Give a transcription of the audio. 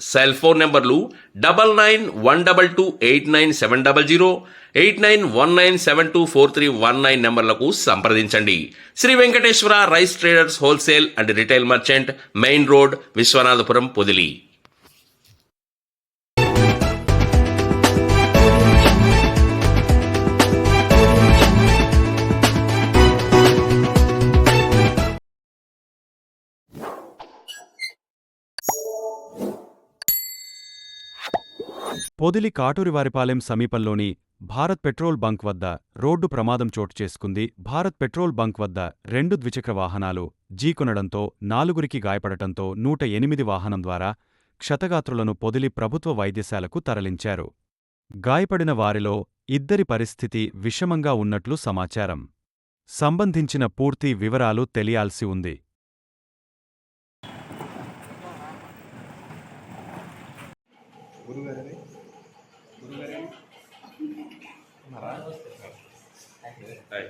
cell phone నెంబర్లు double nine one double two eight nine seven double zero eight nine one nine seven two four three one nine నెంబర్లకు సంప్రదించండి. Sri Venkateswara rice traders wholesale and retail merchant main road Viswanathapuram Podili. Podili Katurivaripalem సమీపంలోని Bharat petrol bunk వద్ద రోడ్డు ప్రమాదం చోటు చేసుకుంది. Bharat petrol bunk వద్ద రెండు ద్విచక్ర వాహనాలు జీకొనడంతో నాలుగురికి గాయపడటంతో నూట ఎనిమిది వాహనం ద్వారా క్షతగాత్రులను పొదిలి ప్రభుత్వ వైద్యశాలకు తరలించారు. గాయపడిన వారిలో ఇద్దరి పరిస్థితి విషమంగా ఉన్నట్లు సమాచారం. సంబంధించిన పూర్తి వివరాలు తెలియాల్సి ఉంది. ಗುರುವರೇ ಗುರುವರೇ ಮಹಾರಾಜ್ ಹಾಯ್